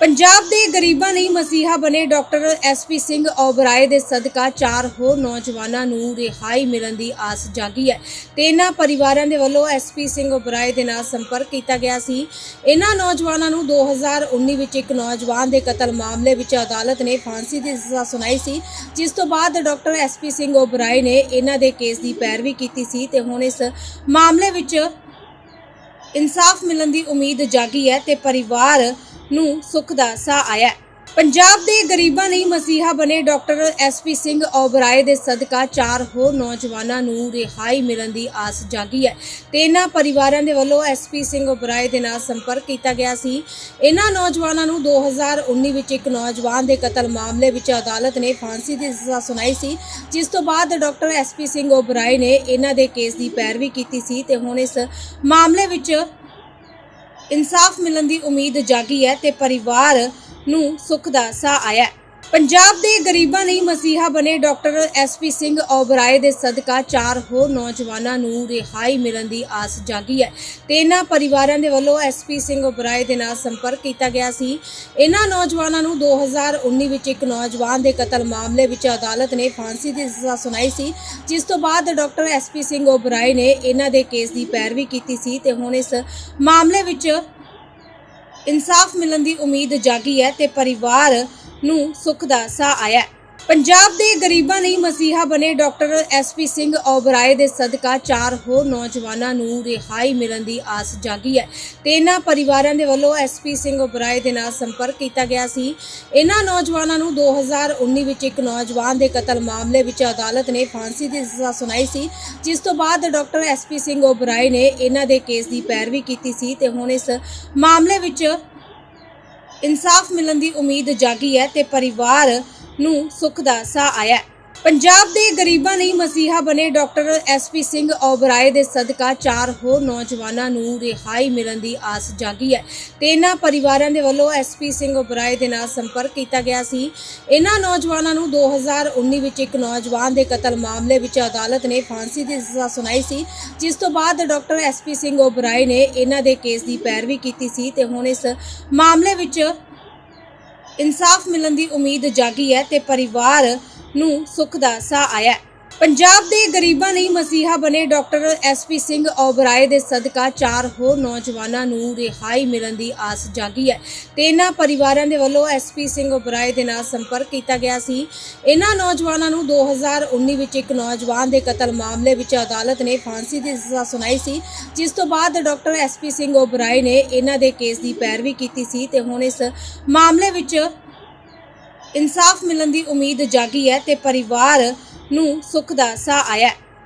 ਪੰਜਾਬ ਦੇ ਗਰੀਬਾਂ ਲਈ ਮਸੀਹਾ ਬਣੇ ਡਾਕਟਰ ਐਸਪੀ ਸਿੰਘ ਓਬਰਾਏ ਦੇ ਸਦਕਾ ਚਾਰ ਹੋਰ ਨੌਜਵਾਨਾਂ ਨੂੰ ਰਿਹਾਈ ਮਿਲਣ ਦੀ ਆਸ ਜਾਗੀ ਹੈ। ਤੇ ਇਹਨਾਂ ਪਰਿਵਾਰਾਂ ਦੇ ਵੱਲੋਂ ਐਸਪੀ ਸਿੰਘ ਓਬਰਾਏ ਦੇ ਨਾਲ ਸੰਪਰਕ ਕੀਤਾ ਗਿਆ ਸੀ। ਇਹਨਾਂ ਨੌਜਵਾਨਾਂ ਨੂੰ 2019 ਵਿੱਚ ਇੱਕ ਨੌਜਵਾਨ ਦੇ ਕਤਲ ਮਾਮਲੇ ਵਿੱਚ ਅਦਾਲਤ ਨੇ ਫਾਂਸੀ ਦੀ ਸਜ਼ਾ ਸੁਣਾਈ ਸੀ, ਜਿਸ ਤੋਂ ਬਾਅਦ ਡਾਕਟਰ ਐਸਪੀ ਸਿੰਘ ਓਬਰਾਏ ਨੇ ਇਹਨਾਂ ਦੇ ਕੇਸ ਦੀ ਪੈਰਵੀ ਕੀਤੀ ਸੀ ਤੇ ਹੁਣ ਇਸ ਮਾਮਲੇ ਵਿੱਚ ਇਨਸਾਫ ਮਿਲਣ ਦੀ ਉਮੀਦ ਜਾਗੀ ਹੈ ਤੇ ਪਰਿਵਾਰ ਨੂੰ ਸੁੱਖ ਦਾ ਸਾਹ ਆਇਆ ਪੰਜਾਬ ਦੇ ਗਰੀਬਾਂ ਲਈ ਮਸੀਹਾ ਬਣੇ ਡਾਕਟਰ ਐਸਪੀ ਸਿੰਘ ਓਬਰਾਏ ਦੇ ਸਦਕਾ ਚਾਰ ਹੋਰ ਨੌਜਵਾਨਾਂ ਨੂੰ ਰਿਹਾਈ ਮਿਲਣ ਦੀ ਆਸ ਜਾਗੀ ਹੈ। ਤੇ ਇਹਨਾਂ ਪਰਿਵਾਰਾਂ ਦੇ ਵੱਲੋਂ ਐਸਪੀ ਸਿੰਘ ਓਬਰਾਏ ਦੇ ਨਾਲ ਸੰਪਰਕ ਕੀਤਾ ਗਿਆ ਸੀ। ਇਹਨਾਂ ਨੌਜਵਾਨਾਂ ਨੂੰ 2019 ਵਿੱਚ ਇੱਕ ਨੌਜਵਾਨ ਦੇ ਕਤਲ ਮਾਮਲੇ ਵਿੱਚ ਅਦਾਲਤ ਨੇ ਫਾਂਸੀ ਦੀ ਸਜ਼ਾ ਸੁਣਾਈ ਸੀ। ਜਿਸ ਤੋਂ ਬਾਅਦ ਡਾਕਟਰ ਐਸਪੀ ਸਿੰਘ ਓਬਰਾਏ ਨੇ ਇਹਨਾਂ ਦੇ ਕੇਸ ਦੀ ਪੈਰਵੀ ਕੀਤੀ ਸੀ ਤੇ ਹੁਣ ਇਸ ਮਾਮਲੇ ਵਿੱਚ ਇਨਸਾਫ ਮਿਲਣ ਦੀ ਉਮੀਦ ਜਾਗੀ ਹੈ ਤੇ ਪਰਿਵਾਰ ਨੂੰ ਸੁੱਖ ਦਾ ਸਾਹ ਆਇਆ ਹੈ। ਪੰਜਾਬ ਦੇ ਗਰੀਬਾਂ ਲਈ ਮਸੀਹਾ ਬਣੇ ਡਾਕਟਰ ਐਸਪੀ ਸਿੰਘ ਓਬਰਾਏ ਦੇ ਸਦਕਾ ਚਾਰ ਹੋਰ ਨੌਜਵਾਨਾਂ ਨੂੰ ਰਿਹਾਈ ਮਿਲਣ ਦੀ ਆਸ ਜਾਗੀ ਹੈ। ਤੇ ਇਹਨਾਂ ਪਰਿਵਾਰਾਂ ਦੇ ਵੱਲੋਂ ਐਸਪੀ ਸਿੰਘ ਓਬਰਾਏ ਦੇ ਨਾਲ ਸੰਪਰਕ ਕੀਤਾ ਗਿਆ ਸੀ। ਇਹਨਾਂ ਨੌਜਵਾਨਾਂ ਨੂੰ 2019 ਵਿੱਚ ਇੱਕ ਨੌਜਵਾਨ ਦੇ ਕਤਲ ਮਾਮਲੇ ਵਿੱਚ ਅਦਾਲਤ ਨੇ ਫਾਂਸੀ ਦੀ ਸਜ਼ਾ ਸੁਣਾਈ ਸੀ, ਜਿਸ ਤੋਂ ਬਾਅਦ ਡਾਕਟਰ ਐਸਪੀ ਸਿੰਘ ਓਬਰਾਏ ਨੇ ਇਹਨਾਂ ਦੇ ਕੇਸ ਦੀ ਪੈਰਵੀ ਕੀਤੀ ਸੀ ਤੇ ਹੁਣ ਇਸ ਮਾਮਲੇ ਵਿੱਚ ਇਨਸਾਫ ਮਿਲਣ ਦੀ ਉਮੀਦ ਜਾਗੀ ਹੈ ਤੇ ਪਰਿਵਾਰ ਨੂੰ ਸੁੱਖ ਦਾ ਸਾਹ ਆਇਆ ਪੰਜਾਬ ਦੇ ਗਰੀਬਾਂ ਲਈ ਮਸੀਹਾ ਬਣੇ ਡਾਕਟਰ ਐਸਪੀ ਸਿੰਘ ਓਬਰਾਏ ਦੇ ਸਦਕਾ ਚਾਰ ਹੋਰ ਨੌਜਵਾਨਾਂ ਨੂੰ ਰਿਹਾਈ ਮਿਲਣ ਦੀ ਆਸ ਜਾਗੀ ਹੈ। ਤੇ ਇਹਨਾਂ ਪਰਿਵਾਰਾਂ ਦੇ ਵੱਲੋਂ ਐਸਪੀ ਸਿੰਘ ਓਬਰਾਏ ਦੇ ਨਾਲ ਸੰਪਰਕ ਕੀਤਾ ਗਿਆ ਸੀ। ਇਹਨਾਂ ਨੌਜਵਾਨਾਂ ਨੂੰ 2019 ਵਿੱਚ ਇੱਕ ਨੌਜਵਾਨ ਦੇ ਕਤਲ ਮਾਮਲੇ ਵਿੱਚ ਅਦਾਲਤ ਨੇ ਫਾਂਸੀ ਦੀ ਸਜ਼ਾ ਸੁਣਾਈ ਸੀ। ਜਿਸ ਤੋਂ ਬਾਅਦ ਡਾਕਟਰ ਐਸਪੀ ਸਿੰਘ ਓਬਰਾਏ ਨੇ ਇਹਨਾਂ ਦੇ ਕੇਸ ਦੀ ਪੈਰਵੀ ਕੀਤੀ ਸੀ ਤੇ ਹੁਣ ਇਸ ਮਾਮਲੇ ਵਿੱਚ ਇਨਸਾਫ ਮਿਲਣ ਦੀ ਉਮੀਦ ਜਾਗੀ ਹੈ ਤੇ ਪਰਿਵਾਰ ਨੂੰ ਸੁੱਖ ਦਾ ਸਾਹ ਆਇਆ ਹੈ। ਪੰਜਾਬ ਦੇ ਗਰੀਬਾਂ ਲਈ ਮਸੀਹਾ ਬਣੇ ਡਾਕਟਰ ਐਸਪੀ ਸਿੰਘ ਓਬਰਾਏ ਦੇ ਸਦਕਾ ਚਾਰ ਹੋਰ ਨੌਜਵਾਨਾਂ ਨੂੰ ਰਿਹਾਈ ਮਿਲਣ ਦੀ ਆਸ ਜਾਗੀ ਹੈ। ਤੇ ਇਹਨਾਂ ਪਰਿਵਾਰਾਂ ਦੇ ਵੱਲੋਂ ਐਸਪੀ ਸਿੰਘ ਓਬਰਾਏ ਦੇ ਨਾਲ ਸੰਪਰਕ ਕੀਤਾ ਗਿਆ ਸੀ। ਇਹਨਾਂ ਨੌਜਵਾਨਾਂ ਨੂੰ 2019 ਵਿੱਚ ਇੱਕ ਨੌਜਵਾਨ ਦੇ ਕਤਲ ਮਾਮਲੇ ਵਿੱਚ ਅਦਾਲਤ ਨੇ ਫਾਂਸੀ ਦੀ ਸਜ਼ਾ ਸੁਣਾਈ ਸੀ, ਜਿਸ ਤੋਂ ਬਾਅਦ ਡਾਕਟਰ ਐਸਪੀ ਸਿੰਘ ਓਬਰਾਏ ਨੇ ਇਹਨਾਂ ਦੇ ਕੇਸ ਦੀ ਪੈਰਵੀ ਕੀਤੀ ਸੀ ਤੇ ਹੁਣ ਇਸ ਮਾਮਲੇ ਵਿੱਚ ਇਨਸਾਫ ਮਿਲਣ ਦੀ ਉਮੀਦ ਜਾਗੀ ਹੈ ਤੇ ਪਰਿਵਾਰ ਨੂੰ ਸੁੱਖ ਦਾ ਸਾਹ ਆਇਆ ਹੈ। ਪੰਜਾਬ ਦੇ ਗਰੀਬਾਂ ਲਈ ਮਸੀਹਾ ਬਣੇ ਡਾਕਟਰ ਐਸਪੀ ਸਿੰਘ ਓਬਰਾਏ ਦੇ ਸਦਕਾ ਚਾਰ ਹੋਰ ਨੌਜਵਾਨਾਂ ਨੂੰ ਰਿਹਾਈ ਮਿਲਣ ਦੀ ਆਸ ਜਾਗੀ ਹੈ ਤੇ ਇਹਨਾਂ ਪਰਿਵਾਰਾਂ ਦੇ ਵੱਲੋਂ ਐਸਪੀ ਸਿੰਘ ਓਬਰਾਏ ਦੇ ਨਾਲ ਸੰਪਰਕ ਕੀਤਾ ਗਿਆ ਸੀ ਇਹਨਾਂ ਨੌਜਵਾਨਾਂ ਨੂੰ 2019 ਵਿੱਚ ਇੱਕ ਨੌਜਵਾਨ ਦੇ ਕਤਲ ਮਾਮਲੇ ਵਿੱਚ ਅਦਾਲਤ ਨੇ ਫਾਂਸੀ ਦੀ ਸਜ਼ਾ ਸੁਣਾਈ ਸੀ, ਜਿਸ ਤੋਂ ਬਾਅਦ ਡਾਕਟਰ ਐਸਪੀ ਸਿੰਘ ਓਬਰਾਏ ਨੇ ਇਹਨਾਂ ਦੇ ਕੇਸ ਦੀ ਪੈਰਵੀ ਕੀਤੀ ਸੀ ਤੇ ਹੁਣ ਇਸ ਮਾਮਲੇ ਵਿੱਚ ਇਨਸਾਫ ਮਿਲਣ ਦੀ ਉਮੀਦ ਜਾਗੀ ਹੈ ਤੇ ਪਰਿਵਾਰ ਨੂੰ ਸੁੱਖ ਦਾ ਸਾਹ ਆਇਆ ਹੈ।